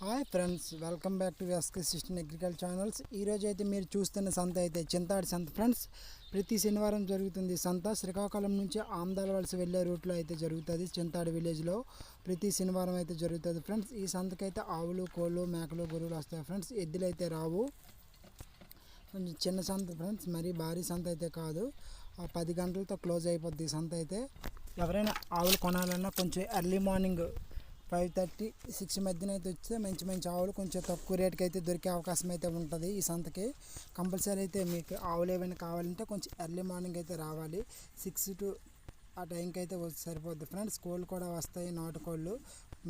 Hi friends welcome back to SK system agriculture channels. ఈరోజు అయితే మీరు చూస్తున్న సంత అయితే చింతాడి సంత ఫ్రెండ్స్. ప్రతి శనివారం జరుగుతుంది సంత. శ్రీకాకుళం నుంచి ఆమ్దాల వలస వెళ్ళే రూట్లో అయితే జరుగుతుంది చింతాడి విలేజ్లో. ప్రతి శనివారం అయితే జరుగుతుంది ఫ్రెండ్స్. ఈ సంతకైతే ఆవులు కోళ్ళు మేకలు గొర్రెలు వస్తాయి ఫ్రెండ్స్. ఎద్దులు అయితే రావు. కొంచెం చిన్న సంత ఫ్రెండ్స్ మరీ భారీ సంత అయితే కాదు. ఆ పది గంటలతో క్లోజ్ అయిపోద్ది సంత అయితే. ఎవరైనా ఆవులు కొనాలన్నా కొంచెం early morning five thirty six మధ్యన అయితే వస్తే మంచి మంచి ఆవులు కొంచెం తక్కువ రేటుకి అయితే దొరికే అవకాశం అయితే ఉంటుంది ఈ సంతకి. కంపల్సరీ అయితే మీకు ఆవులు ఏమైనా కావాలంటే కొంచెం ఎర్లీ మార్నింగ్ అయితే రావాలి. సిక్స్ టు ఆ టైంకి అయితే సరిపోద్ది ఫ్రెండ్స్. కోళ్ళు కూడా వస్తాయి నాటుకోళ్ళు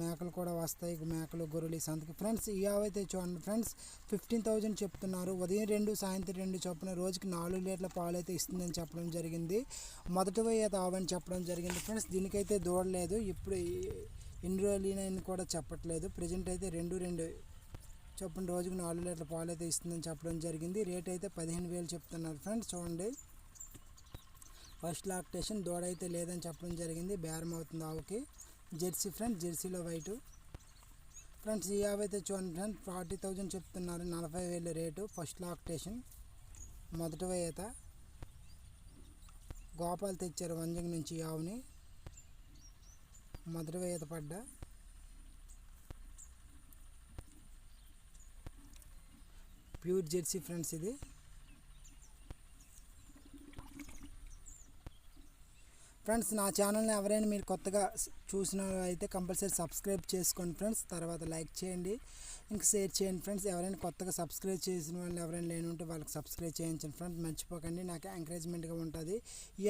మేకలు కూడా వస్తాయి మేకలు గొర్రెలు ఈ సంతకి. ఫ్రెండ్స్ ఈ ఆవు అయితే చూడండి ఫ్రెండ్స్ ఫిఫ్టీన్ థౌజండ్ చెప్తున్నారు. ఉదయం రెండు సాయంత్రం రెండు చొప్పున రోజుకి నాలుగు లీటర్ల పాలు అయితే ఇస్తుందని చెప్పడం జరిగింది. మొదటి అయితే ఆవు అని చెప్పడం జరిగింది ఫ్రెండ్స్. దీనికైతే దూడలేదు. ఇప్పుడు ఎన్ని రోజులు కూడా చెప్పట్లేదు. ప్రజెంట్ అయితే రెండు రెండు చొప్పున రోజుకి నాలుగు లీటర్ల పాలు అయితే ఇస్తుందని చెప్పడం జరిగింది. రేట్ అయితే పదిహేను వేలు చెప్తున్నారు ఫ్రెండ్స్. చూడండి. ఫస్ట్ లాక్టేషన్ దూడ అయితే లేదని చెప్పడం జరిగింది. బేరం అవుతుంది ఆవుకి. జెర్సీ ఫ్రెండ్స్ జెర్సీలో వైటు. ఫ్రెండ్స్ ఈ ఆవు అయితే చూడండి ఫ్రెండ్స్ ఫార్టీ థౌజండ్ చెప్తున్నారు. నలభై వేలు రేటు. First lactation. మొదటి వేత. గోపాల్ తెచ్చారు వంజంగి నుంచి ఈ ఆవుని. మొదటి వేత పడ్డా ప్యూర్ జెర్సీ ఫ్రెండ్స్ ఇది. ఫ్రెండ్స్ నా ఛానల్ని ఎవరైనా మీరు కొత్తగా చూసిన అయితే కంపల్సరీ సబ్స్క్రైబ్ చేసుకోండి ఫ్రెండ్స్. తర్వాత లైక్ చేయండి. ఇంకా షేర్ చేయండి ఫ్రెండ్స్. ఎవరైనా కొత్తగా సబ్స్క్రైబ్ చేసిన వాళ్ళు ఎవరైనా లేని ఉంటే వాళ్ళకి సబ్స్క్రైబ్ చేయించండి ఫ్రెండ్స్. మర్చిపోకండి. నాకు ఎంకరేజ్మెంట్గా ఉంటుంది.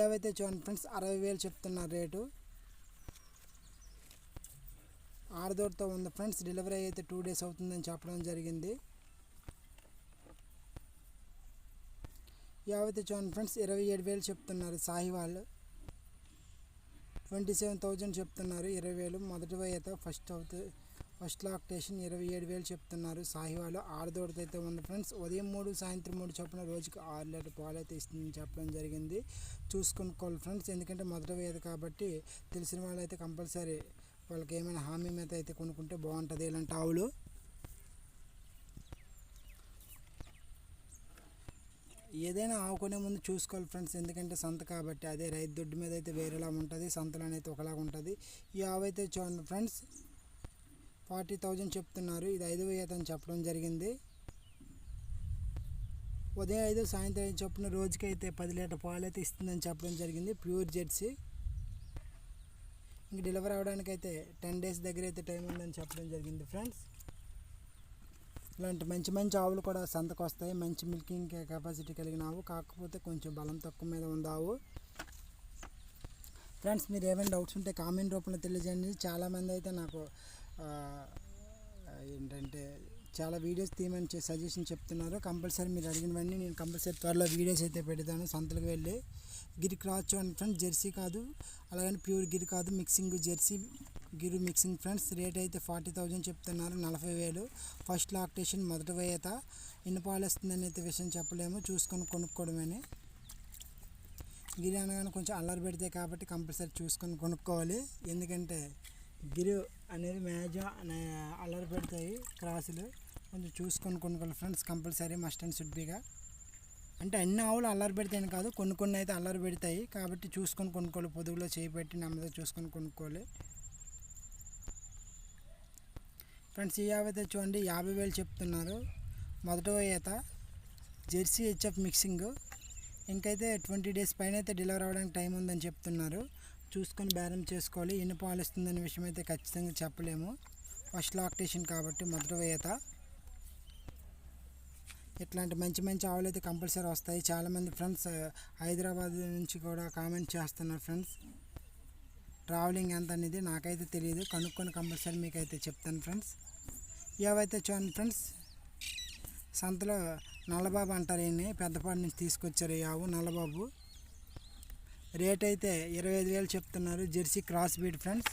ఏవైతే చూడండి ఫ్రెండ్స్ అరవై వేలు చెప్తున్నారు రేటు. ఆరుదోటితో ఉంది. ఫ్రెండ్స్ డెలివరీ అయితే టూ డేస్ అవుతుందని చెప్పడం జరిగింది. యావైతే చూడండి ఫ్రెండ్స్ ఇరవై ఏడు వేలు చెప్తున్నారు సాయి వాళ్ళు. ట్వంటీ సెవెన్ థౌజండ్ చెప్తున్నారు ఇరవై వేలు. మొదటి అయితే ఫస్ట్ అవుతుంది ఫస్ట్ లాక్టేషన్ ఇరవై ఏడు వేలు చెప్తున్నారు సాయి వాళ్ళు. అయితే ఉంది ఫ్రెండ్స్. ఉదయం మూడు సాయంత్రం మూడు చొప్పున రోజుకి ఆరు లీటర్ పాలు అయితే ఇస్తుందని చెప్పడం జరిగింది. చూసుకుని ఫ్రెండ్స్ ఎందుకంటే మొదటి వేయదు కాబట్టి తెలిసిన వాళ్ళు అయితే కంపల్సరీ వాళ్ళకి ఏమైనా హామీ మీద అయితే కొనుక్కుంటే బాగుంటుంది ఇలాంటి ఆవులు. ఏదైనా ఆవు కొనే ముందు చూసుకోవాలి ఫ్రెండ్స్ ఎందుకంటే సంత కాబట్టి అదే రైతు దొడ్డు మీద అయితే వేరేలా ఉంటుంది సంతలోనైతే ఒకలాగా ఉంటుంది. ఈ ఆవు అయితే చూడండి ఫ్రెండ్స్ ఫార్టీ థౌజండ్ చెప్తున్నారు ఇది ఐదు వేలు అని చెప్పడం జరిగింది. ఉదయం ఐదు సాయంత్రం ఐదు చొప్పున రోజుకైతే పది లీటర్ పాలు అయితే ఇస్తుందని చెప్పడం జరిగింది ప్యూర్ జెర్సీ. ఇంక డెలివరీ అవ్వడానికి అయితే టెన్ డేస్ దగ్గర అయితే టైం ఉందని చెప్పడం జరిగింది ఫ్రెండ్స్ ఇలాంటి మంచి మంచి ఆవులు కూడా సంతకు వస్తాయి మంచి మిల్కింగ్ కెపాసిటీ కలిగిన ఆవు. కాకపోతే కొంచెం బలం తక్కువ మీద ఉంది ఆవు. ఫ్రెండ్స్ మీరు ఏమైనా డౌట్స్ ఉంటే కామెంట్ రూపంలో తెలియజేయండి. చాలామంది అయితే నాకు ఏంటంటే చాలా వీడియోస్ తీయమని సజెషన్ చెప్తున్నారు. కంపల్సరీ మీరు అడిగినవన్నీ నేను కంపల్సరీ త్వరలో వీడియోస్ అయితే పెడతాను. సంతలకు వెళ్ళి Gir cross and friends jersey కాదు అలాగని ప్యూర్ గిరి కాదు mixing jersey Gir mixing friends. Rate అయితే ఫార్టీ థౌజండ్ చెప్తున్నారు నలభై వేలు. ఫస్ట్ లాక్టేషన్ మొదటి వేయత. ఎన్ని పాలేస్తుందని అయితే విషయం చెప్పలేము. చూసుకొని కొనుక్కోవడమని. గిరి అనగానే కొంచెం అల్లరి పెడితే కాబట్టి కంపల్సరీ చూసుకొని కొనుక్కోవాలి. ఎందుకంటే గిరి అనేది మ్యాక్సిమం అల్లరి పెడతాయి క్రాసులు. కొంచెం చూసుకొని కొనుక్కోవాలి friends compulsory must and should బిగా అంటే అన్ని ఆవులు అల్లరి పెడతాయని కాదు కొన్ని కొన్ని అయితే అల్లరి పెడతాయి. కాబట్టి చూసుకొని కొనుక్కోవాలి పొదుగులో చేయి పెట్టి నెమ్మదిగా చూసుకొని కొనుక్కోవాలి. ఫ్రెండ్స్ ఈ ఆవు అయితే చూడండి యాభై వేలు చెప్తున్నారు. మొదట ఈత జెర్సీ హెచ్ఎఫ్ మిక్సింగ్ ఇంకైతే ట్వంటీ డేస్ పైన అయితే డెలివరీ అవ్వడానికి టైం ఉందని చెప్తున్నారు. చూసుకొని బేరం చేసుకోవాలి. ఎన్ని పాలు ఇస్తుందనే విషయం అయితే ఖచ్చితంగా చెప్పలేము. ఫస్ట్ లాక్టేషన్ కాబట్టి మొదట ఈత. ఇట్లాంటి మంచి మంచి ఆవులు అయితే కంపల్సరీ వస్తాయి. చాలామంది ఫ్రెండ్స్ హైదరాబాద్ నుంచి కూడా కామెంట్ చేస్తున్నారు ఫ్రెండ్స్ ట్రావెలింగ్ ఎంత అనేది నాకైతే తెలియదు కనుక్కొని కంపల్సరీ మీకు అయితే చెప్తాను ఫ్రెండ్స్ ఏవైతే చూడండి ఫ్రెండ్స్ సంతలో నల్లబాబు అంటారు ఈయన్ని. పెద్దపాటి నుంచి తీసుకొచ్చారు ఈ ఆవు నల్లబాబు. రేట్ అయితే ఇరవై ఐదు వేలు చెప్తున్నారు. జెర్సీ క్రాస్ బీడ్ ఫ్రెండ్స్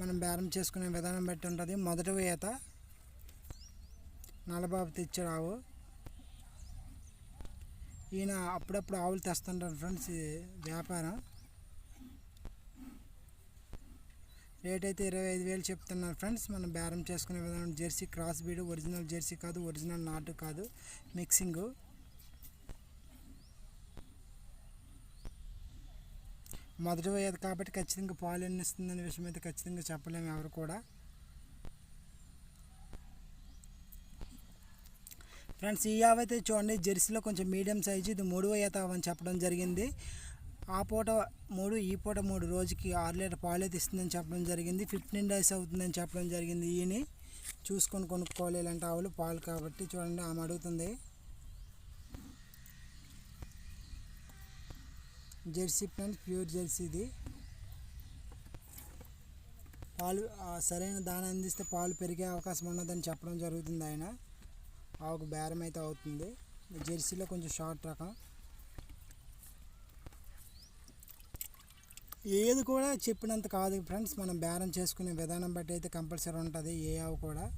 మనం బేరం చేసుకునే విధానం బట్టి ఉంటుంది. మొదటి వేత నల్లబాబు తెచ్చాడు ఆవు ఈయన అప్పుడప్పుడు ఆవులు తెస్తుంటారు ఫ్రెండ్స్ వ్యాపారం. రేట్ అయితే ఇరవై ఐదు వేలు చెప్తున్నారు ఫ్రెండ్స్. మనం బేరం చేసుకునే విధానం jersey cross breed original jersey కాదు ఒరిజినల్ నాటు కాదు మిక్సింగు. మొదటి పోయేది కాబట్టి ఖచ్చితంగా పాలు ఎన్ని ఇస్తుందనే విషయం అయితే ఖచ్చితంగా చెప్పలేము ఎవరు కూడా. ఫ్రెండ్స్ ఈ ఆవు అయితే చూడండి జెర్సీలో కొంచెం మీడియం సైజు ఇది మూడు ఈత అని చెప్పడం జరిగింది. ఆ పూట మూడు ఈ పూట మూడు రోజుకి ఆరు లీటర్ పాలు అయితే ఇస్తుందని చెప్పడం జరిగింది. ఫిఫ్టీన్ డేస్ అవుతుందని చెప్పడం జరిగింది. ఈయన చూసుకొని కొనుక్కోవాలి ఇలాంటి ఆవులు పాలు కాబట్టి చూడండి ఆమె అడుగుతుంది. జెర్సీ ఫ్రెండ్స్ ప్యూర్ జెర్సీ ఇది. పాలు సరైన దాన అందిస్తే పాలు పెరిగే అవకాశం ఉన్నదని చెప్పడం జరుగుతుంది ఆయన. ఆవుకు బేరం అయితే అవుతుంది. జెర్సీలో కొంచెం షార్ట్ రకం. ఏది కూడా చెప్పినంత కాదు ఫ్రెండ్స్. మనం బేరం చేసుకునే విధానం బట్టి అయితే కంపల్సరీ ఉంటుంది ఏ ఆవు కూడా.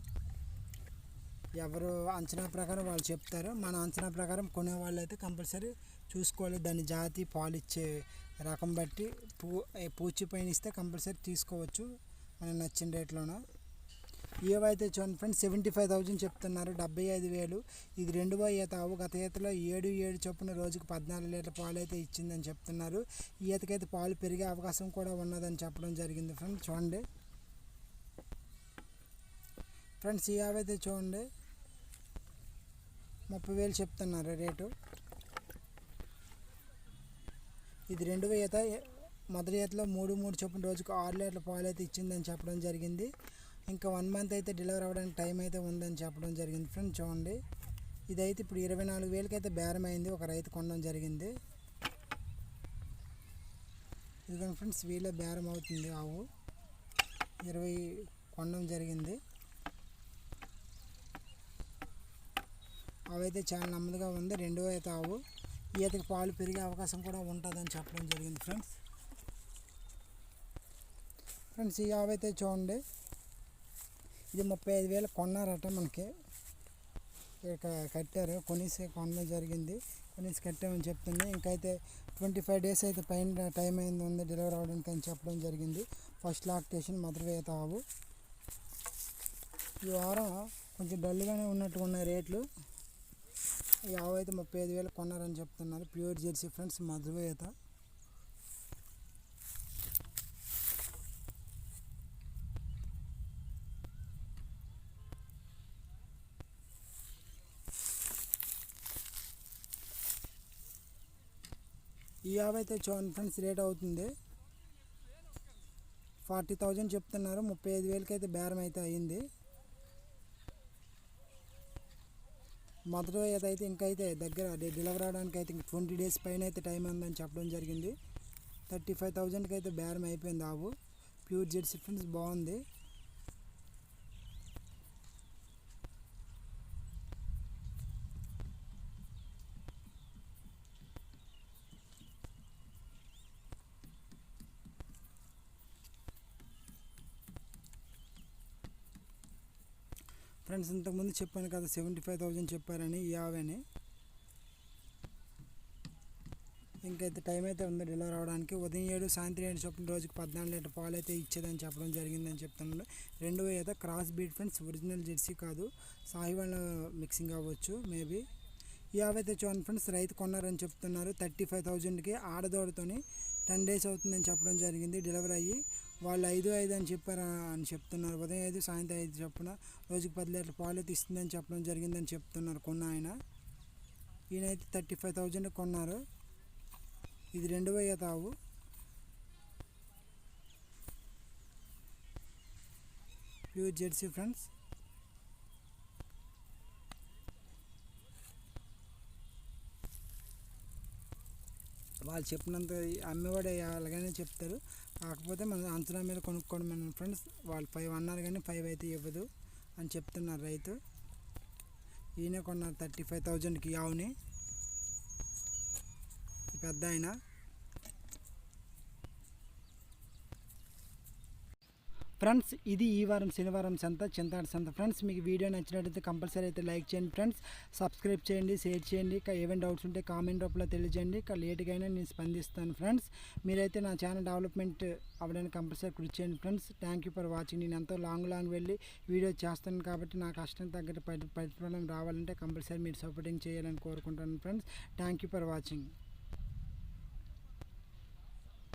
ఎవరు అంచనా ప్రకారం వాళ్ళు చెప్తారు. మన అంచనా ప్రకారం కొనేవాళ్ళు అయితే కంపల్సరీ చూసుకోవాలి. దాని జాతి పాలు ఇచ్చే రకం బట్టి పూ పూచి పైన ఇస్తే కంపల్సరీ తీసుకోవచ్చు. మనకు నచ్చిన రేట్లోనూ. ఏవైతే చూడండి ఫ్రెండ్స్ సెవెంటీ ఫైవ్ థౌజండ్ చెప్తున్నారు డెబ్బై ఐదు వేలు. ఇది రెండవ ఈత ఆవు గత ఈతలో ఏడు ఏడు చొప్పున రోజుకు పద్నాలుగు లీటర్ పాలు అయితే ఇచ్చిందని చెప్తున్నారు. ఈ ఈతకైతే పాలు పెరిగే అవకాశం కూడా ఉన్నదని చెప్పడం జరిగింది ఫ్రెండ్స్ చూడండి. ఫ్రెండ్స్ ఈ ఆవు అయితే చూడండి. ముప్పై వేలు చెప్తున్నారు రేటు. ఇది రెండవ ఈత మొదటి ఈతలో మూడు మూడు చొప్పున రోజుకు ఆరు లీటర్ల పాలు అయితే ఇచ్చిందని చెప్పడం జరిగింది. ఇంకా వన్ మంత్ అయితే డెలివరీ అవ్వడానికి టైం అయితే ఉందని చెప్పడం జరిగింది ఫ్రెండ్ చూడండి. ఇదైతే ఇప్పుడు ఇరవై నాలుగు వేలకైతే బేరం అయింది ఒక రైతు కొనడం జరిగింది. ఇదిగోండి ఫ్రెండ్స్ వీళ్ళే బేరం అవుతుంది ఆవు. ఇరవై కొనడం జరిగింది. అవైతే చాలా నెమ్మదిగా ఉంది రెండో అయితే ఆవు. ఈతకి పాలు పెరిగే అవకాశం కూడా ఉంటుందని చెప్పడం జరిగింది ఫ్రెండ్స్ ఫ్రెండ్స్ ఈ ఆవు అయితే చూడండి. ఇది ముప్పై ఐదు వేలు కొన్నారట మనకి. ఇక కట్టారు కొనేసి కొనడం జరిగింది. కొనేసి కట్టామని చెప్తుంది. ఇంకైతే ట్వంటీ ఫైవ్ డేస్ అయితే పైన టైం అయింది ఉంది డెలివరీ అవ్వడానికి అని చెప్పడం జరిగింది. ఫస్ట్ లాక్టేషన్ మధురవేత ఆవు ఈ వారం కొంచెం డల్గానే ఉన్నట్టు ఉన్నాయి రేట్లు. ఈ ఆవు అయితే ముప్పై ఐదు వేలు కొన్నారని చెప్తున్నారు. ప్యూర్ జెర్సీ ఫ్రెండ్స్ మధురవేత. ఈ యాభై అయితే చూడండి ఫ్రెండ్స్ రేట్ అవుతుంది. ఫార్టీ థౌజండ్ చెప్తున్నారు. ముప్పై ఐదు వేలకి అయితే బేరం అయితే అయ్యింది. మొదటి అయితే అయితే ఇంకైతే దగ్గర డెలివరీ అవడానికి అయితే ట్వంటీ డేస్ పైన అయితే టైం ఉందని చెప్పడం జరిగింది. థర్టీ ఫైవ్ థౌజండ్కి అయితే బేరం అయిపోయింది ఆవు. ప్యూర్ జెర్సీ ఫ్రెండ్స్ బాగుంది. ఫ్రెండ్స్ ఇంతకుముందు చెప్పాను కదా సెవెంటీ ఫైవ్ థౌజండ్ చెప్పారని ఈ ఇంకైతే టైం అయితే ఉంది డెలివరీ అవడానికి. ఉదయం ఏడు సాయంత్రం ఏడు చొప్పున రోజుకి పద్నాలుగు లీటర్ పాలు అయితే ఇచ్చేదని చెప్పడం జరిగిందని చెప్తున్నాను రెండు అయితే cross breed friends original jersey కాదు సాహివాళ్ళ మిక్సింగ్ అవ్వచ్చు మేబీ ఈ అయితే చూడండి ఫ్రెండ్స్ రైతు కొన్నారని చెప్తున్నారు. థర్టీ ఫైవ్ థౌజండ్కి ఆడదోడతోని టెన్ డేస్ అవుతుందని చెప్పడం జరిగింది డెలివరీ అయ్యి. వాళ్ళు ఐదు ఐదు అని చెప్పారు అని చెప్తున్నారు. ఉదయం ఐదు సాయంత్రం ఐదు చొప్పున రోజుకి పది లీటర్ పాలు అయితే ఇస్తుందని చెప్పడం జరిగిందని చెప్తున్నారు కొన్న ఆయన. ఈయన అయితే థర్టీ ఫైవ్ థౌజండ్ కొన్నారు. ఇది రెండు వెయ్యి తావు. Pure jersey friends. వాళ్ళు చెప్పినంత అమ్మేవాడు అలాగనే చెప్తారు. కాకపోతే మన అంచనా మీద కొనుక్కోవడం మన ఫ్రెండ్స్ వాళ్ళు ఫైవ్ అన్నారు కానీ ఫైవ్ అయితే ఇవ్వదు అని చెప్తున్నారు రైతు. ఈయన కొన్నారు థర్టీ ఫైవ్ థౌజండ్కి ఆవుని. పెద్ద ఆయన ఫ్రెండ్స్ ఇది ఈ వారం శనివారం సంత చింతాడు సంత. ఫ్రెండ్స్ మీకు వీడియో నచ్చినట్లయితే కంపల్సరీ అయితే లైక్ చేయండి ఫ్రెండ్స్. సబ్స్క్రైబ్ చేయండి షేర్ చేయండి. ఇక ఏమైనా డౌట్స్ ఉంటే కామెంట్ రూపంలో తెలియజేయండి. ఇక లేట్గా అయినా నేను స్పందిస్తాను ఫ్రెండ్స్. మీరైతే నా ఛానల్ డెవలప్మెంట్ అవ్వడానికి కంపల్సరీ కృషి చేయండి friends. Thank you for watching నేను ఎంతో లాంగ్ లాంగ్ వెళ్ళి వీడియో చేస్తాను కాబట్టి నా కష్టం తగ్గట్టు ప్రతి- ప్రతిఫలం రావాలంటే కంపల్సరీ మీరు సపోర్టింగ్ చేయాలని కోరుకుంటాను friends. Thank you for watching